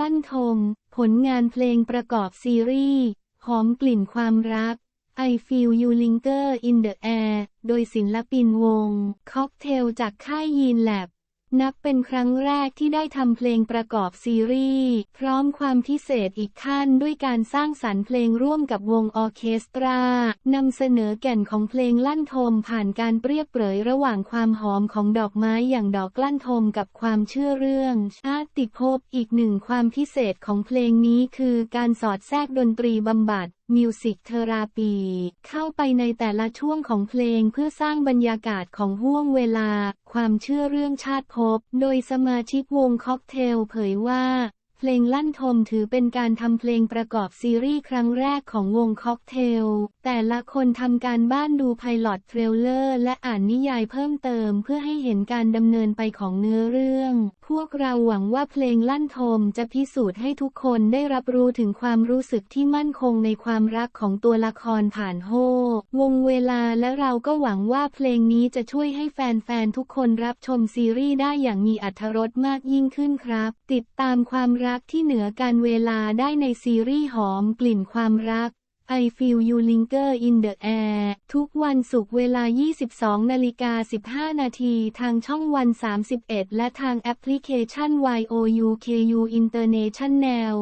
ลั่นทม ผลงานเพลงประกอบซีรีส์หอมกลิ่นความรัก I Feel You Linger in the Air โดยศิลปินวง ค็อกเทลจากค่ายยีนแลบ นับเป็นครั้งแรกที่ได้ทำเพลงประกอบซีรีส์ พร้อมความพิเศษอีกขั้นด้วยการสร้างสรรค์เพลงร่วมกับวงออเคสตรานำเสนอแก่นของเพลงลั่นทมผ่านการเปรียบเปรยระหว่างความหอมของดอกไม้อย่างดอกลั่นทมกับความเชื่อเรื่อง ชาติภพอีกหนึ่งความพิเศษของเพลงนี้คือการสอดแทรกดนตรีบำบัด มิวสิกเทอราปี เข้าไปในแต่ละช่วงของเพลงเพื่อสร้างบรรยากาศของห่วงเวลา ความเชื่อเรื่องชาติภพ โดยสมาชิกวงค็อกเทลเผยว่า เพลงลั่นทมถือเป็นการทำเพลงประกอบซีรีส์ครั้งแรกของวงค็อกเทล แต่ละคนทำการบ้านดูไพลอตเทรลเลอร์และอ่านนิยายเพิ่มเติมเพื่อให้เห็นการดำเนินไปของเนื้อเรื่อง วกเราหวังว่าเพลงลั่นทมจะพิสูจน์ให้ทุกคนได้รับรู้ถึงความรู้สึกที่มั่นคงในความรักของตัวละครผ่านโฮวงเวลาและเราก็หวังว่าเพลงนี้จะช่วยให้แฟนๆทุกคนรับชมซีรีส์ได้อย่างมีอรรถรสมากยิ่งขึ้นครับ ติดตามความรักที่เหนือการเวลาได้ในซีรีส์หอมกลิ่นความรัก I Feel You Linger in the Air ทุกวันศุกร์เวลา 22 นาฬิกา 15 นาทีทางช่องวัน 31 และทางแอปพลิเคชัน YOUKU International